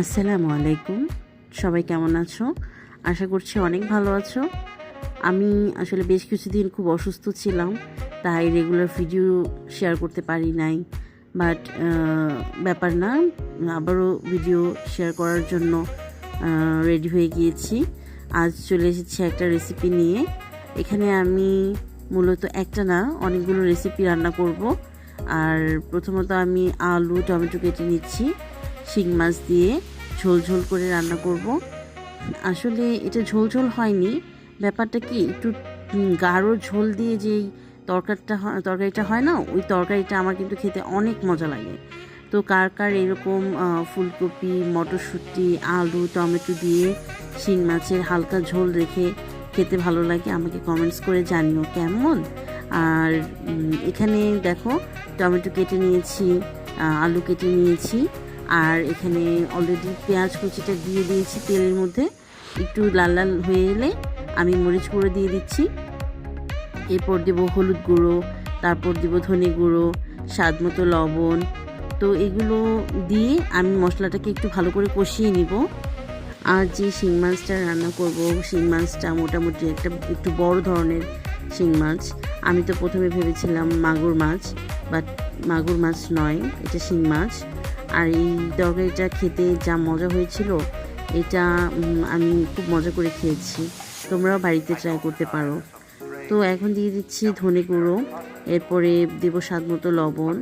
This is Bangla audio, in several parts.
আসসালামু আলাইকুম। সবাই কেমন আছো? আশা করছি অনেক ভালো আছো। আমি আসলে বেশ কিছুদিন খুব অসুস্থ ছিলাম, তাই রেগুলার ভিডিও শেয়ার করতে পারি নাই। বাট ব্যাপার না, আবারও ভিডিও শেয়ার করার জন্য রেডি হয়ে গিয়েছি। আজ চলে এসেছি একটা রেসিপি নিয়ে। এখানে আমি মূলত একটা না, অনেকগুলো রেসিপি রান্না করব। আর প্রথমত আমি আলু, টমেটো কেটে নিচ্ছি। শিং মাছ দিয়ে ঝোল ঝোল করে রান্না করব। আসলে এটা ঝোল ঝোল হয়নি। ব্যাপারটা কি? একটু গাঢ় ঝোল দিয়ে যেই তরকারিটা তরকারিটা হয় না, ওই তরকারিটা আমার কিন্তু খেতে অনেক মজা লাগে। তো কার কার এরকম ফুলকপি, মটরশুঁটি, আলু, টমেটো দিয়ে শিং মাছের হালকা ঝোল রেখে খেতে ভালো লাগে, আমাকে কমেন্টস করে জানিও কেমন? আর এখানে দেখো টমেটো কেটে নিয়েছি আলু কেটে নিয়েছি। আর এখানে অলরেডি পেঁয়াজ কুচিটা দিয়ে দিয়েছি তেলের মধ্যে। একটু লাল লাল হয়ে এলে আমি মরিচ গুঁড়ো দিয়ে দিচ্ছি। এরপর দেব হলুদ গুঁড়ো, তারপর দেব ধনে গুঁড়ো, স্বাদ মতো লবণ। তো এগুলো দিয়ে আমি মশলাটাকে একটু ভালো করে কষিয়ে নিব। আর যে শিং মাছটা রান্না করব, শিং মাছটা মোটামুটি একটা একটু বড় ধরনের শিং মাছ। আমি তো প্রথমে ভেবেছিলাম মাগুর মাছ, বাট মাগুর মাছ নয়, এটা শিং মাছ। আর এই তরকারিটা খেতে যা মজা হয়েছিল, এটা আমি খুব মজা করে খেয়েছি তোমরাও বাড়িতে ট্রাই করতে পারো তো এখন দিয়ে দিচ্ছি ধনে গুঁড়ো, এরপরে দেবো স্বাদ মতো লবণ,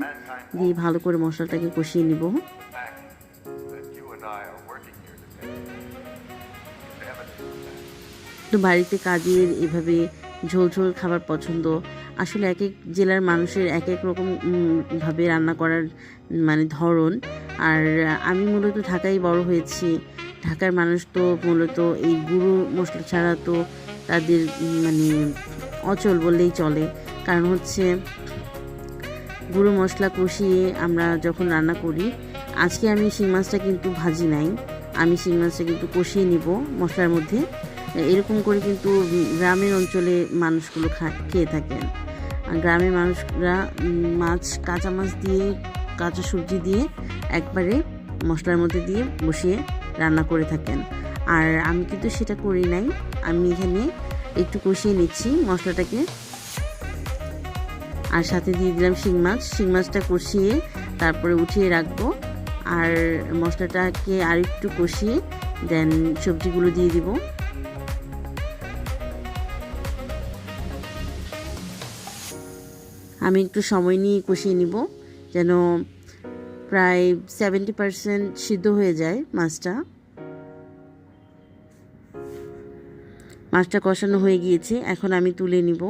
দিয়ে ভালো করে মশলাটাকে কষিয়ে নিব. তো বাড়িতে কাজের এভাবে ঝোল ঝোল খাবার পছন্দ আসলে এক এক জেলার মানুষের এক এক রকম ভাবে রান্না করার মানে ধরন। আর আমি মূলত ঢাকায় বড় হয়েছি। ঢাকার মানুষ তো মূলত এই গুঁড়ো মশলা ছাড়া তো তাদের মানে অচল বললেই চলে। কারণ হচ্ছে গুঁড়ো মশলা কষিয়ে আমরা যখন রান্না করি, আজকে আমি শিং মাছটা কিন্তু ভাজি নাই। আমি শিং মাছটা কিন্তু কষিয়ে নিব মশলার মধ্যে। এরকম করে কিন্তু গ্রামের অঞ্চলে মানুষগুলো খা, খেয়ে থাকেন। গ্রামের মানুষরা মাছ, কাঁচা মাছ দিয়ে, কাঁচা সবজি দিয়ে একবারে মশলার মধ্যে দিয়ে বসিয়ে রান্না করে থাকেন। আর আমি কিন্তু সেটা করি নাই। আমি এখানে একটু কষিয়ে নিচ্ছি মশলাটাকে। আর সাথে দিয়ে দিলাম শিং মাছ। শিং মাছটা কষিয়ে তারপরে উঠিয়ে রাখব। আর মশলাটাকে আর একটু কষিয়ে দেন সবজিগুলো দিয়ে দিব। আমি একটু সময় নিয়ে কষিয়ে নিব, যেন প্রায় সেভেন্টি পারসেন্ট সিদ্ধ হয়ে যায় মাছটা। মাছটা কষানো হয়ে গিয়েছে, এখন আমি তুলে নিব।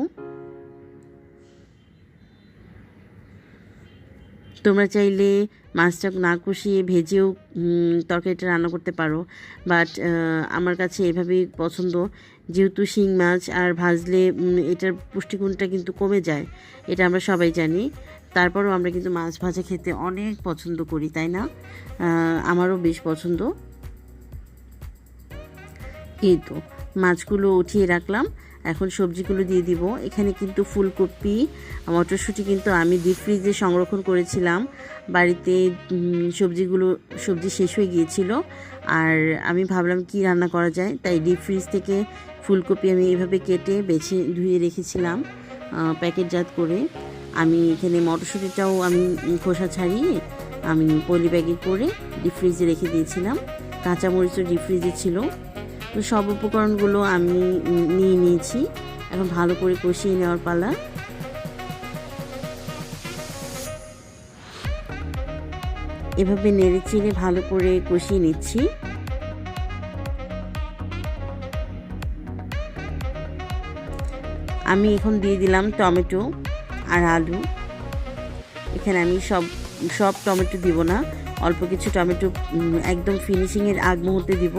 তোমরা চাইলে মাছটা না কষিয়ে ভেজেও তরকারিটা রান্না করতে পারো। বাট আমার কাছে এভাবেই পছন্দ। যেহেতু শিং মাছ আর ভাজলে এটার পুষ্টিগুণটা কিন্তু কমে যায়, এটা আমরা সবাই জানি। তারপরেও আমরা কিন্তু মাছ ভাজা খেতে অনেক পছন্দ করি, তাই না? আমারও বেশ পছন্দ। এই তো, মাছগুলো উঠিয়ে রাখলাম। এখন সবজিগুলো দিয়ে দিব। এখানে কিন্তু ফুলকপি, মটরশুঁটি কিন্তু আমি ডিপ ফ্রিজে সংরক্ষণ করেছিলাম। বাড়িতে সবজিগুলো, সবজি শেষ হয়ে গিয়েছিল। আর আমি ভাবলাম কি রান্না করা যায়? তাই ডিপ ফ্রিজ থেকে ফুলকপি আমি এভাবে কেটে বেছে ধুয়ে রেখেছিলাম প্যাকেটজাত করে। আমি এখানে মটরশুঁটিটাও আমি খোসা ছাড়িয়ে আমি পলি ব্যাগে করে ডিপ ফ্রিজে রেখে দিয়েছিলাম। কাঁচামরিচও ডিপ ফ্রিজে ছিল। তো সব উপকরণগুলো আমি নিয়ে নিয়েছি। এখন ভালো করে কষিয়ে নেওয়ার পালা। এভাবে নেড়ে চেড়ে ভালো করে কষিয়ে নিচ্ছি। আমি এখন দিয়ে দিলাম টমেটো আর আলু। এখানে আমি সব সব টমেটো দিব না। অল্প কিছু টমেটো একদম ফিনিশিংয়ের আগ মুহূর্তে দিব।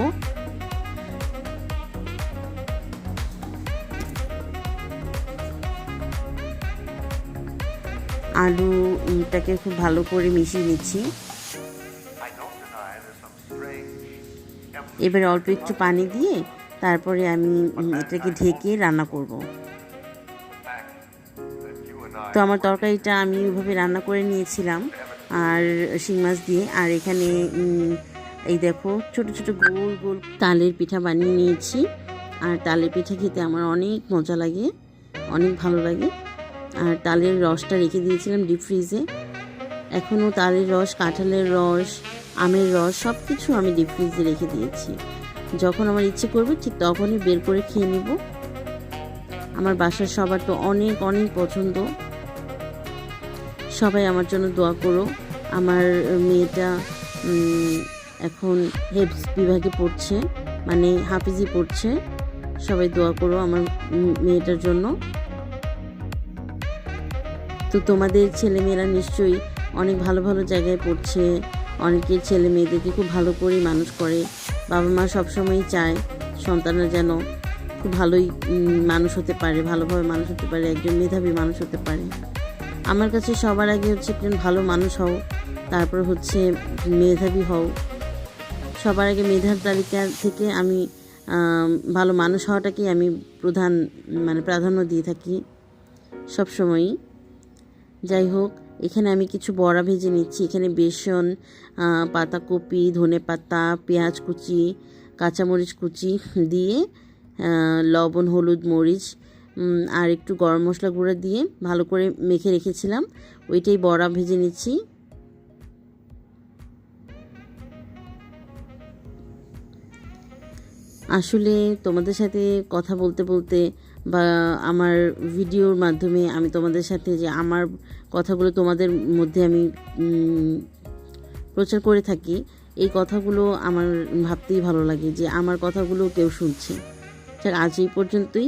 আলুটাকে খুব ভালো করে মিশিয়ে নিচ্ছি। এবারে অল্প একটু পানি দিয়ে তারপরে আমি এটাকে ঢেকে রান্না করব। তো আমার তরকারিটা আমি ওইভাবে রান্না করে নিয়েছিলাম আর শিং মাছ দিয়ে। আর এখানে এই দেখো, ছোট ছোট গোল গোল তালের পিঠা বানিয়ে নিয়েছি। আর তালের পিঠা খেতে আমার অনেক মজা লাগে, অনেক ভালো লাগে। আর তালের রসটা রেখে দিয়েছিলাম ডিপ ফ্রিজে এখনও তালের রস, কাঁঠালের রস, আমের রস সব কিছু আমি ডিপ ফ্রিজে রেখে দিয়েছি। যখন আমার ইচ্ছে করবে ঠিক তখনই বের করে খেয়ে নিব। আমার বাসার সবার তো অনেক অনেক পছন্দ। সবাই আমার জন্য দোয়া করো। আমার মেয়েটা এখন হেপস বিভাগে পড়ছে মানে হাফিজি পড়ছে। সবাই দোয়া করো আমার মেয়েটার জন্য। তো তোমাদের ছেলেমেয়েরা নিশ্চয়ই অনেক ভালো ভালো জায়গায় পড়ছে। অনেকের ছেলে মেয়েদেরকে খুব ভালো করেই মানুষ করে। বাবা মা সবসময়ই চায় সন্তানরা যেন খুব ভালোই মানুষ হতে পারে, ভালোভাবে মানুষ হতে পারে, একজন মেধাবী মানুষ হতে পারে। আমার কাছে সবার আগে হচ্ছে একজন ভালো মানুষ হও, তারপর হচ্ছে মেধাবী হও। সবার আগে মেধার তালিকা থেকে আমি, ভালো মানুষ হওয়াটাকেই আমি প্রধান মানে প্রাধান্য দিয়ে থাকি সবসময়ই। যাই হোক, এখানে আমি কিছু বড়া ভেজে নিচ্ছি। এখানে বেসন পাতাকপি, ধনে পাতা, পেঁয়াজ কুচি, কাঁচামরিচ কুচি দিয়ে লবণ, হলুদ, মরিচ আর একটু গরম মশলা গুঁড়ো দিয়ে ভালো করে মেখে রেখেছিলাম। ওইটাই বড়া ভেজে নিচ্ছি। আসলে তোমাদের সাথে কথা বলতে বলতে বা আমার ভিডিওর মাধ্যমে আমি তোমাদের সাথে যে আমার কথাগুলো তোমাদের মধ্যে আমি প্রচার করে থাকি, এই কথাগুলো আমার ভাবতেই ভালো লাগে যে আমার কথাগুলো কেউ শুনছে। আজ এই পর্যন্তই।